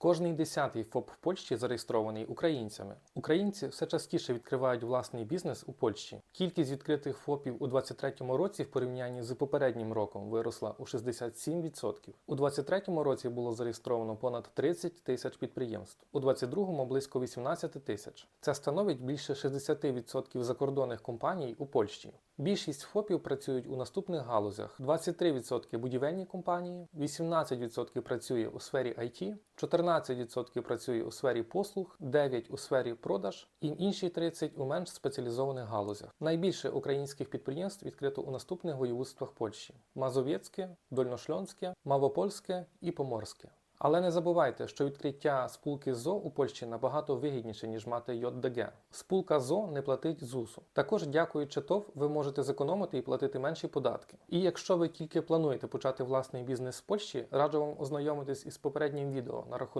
Кожний десятий ФОП в Польщі зареєстрований українцями. Українці все частіше відкривають власний бізнес у Польщі. Кількість відкритих ФОПів у 2023 році в порівнянні з попереднім роком виросла у 67%. У 2023 році було зареєстровано понад 30 тисяч підприємств, у 2022 близько 18 тисяч. Це становить більше 60% закордонних компаній у Польщі. Більшість ФОПів працюють у наступних галузях: 23% будівельні компанії, 18% працює у сфері IT, 14% працює у сфері послуг, 9% у сфері продаж і інші 30% у менш спеціалізованих галузях. Найбільше українських підприємств відкрито у наступних воєводствах Польщі: Мазовєцьке, Дольношльонське, Мавопольське і Поморське. Але не забувайте, що відкриття спілки ЗО у Польщі набагато вигідніше, ніж мати ЙДГ. Спілка ЗО не платить ЗУСу. Також, дякуючи ТОВ, ви можете зекономити і платити менші податки. І якщо ви тільки плануєте почати власний бізнес в Польщі, раджу вам ознайомитись із попереднім відео на рахунок.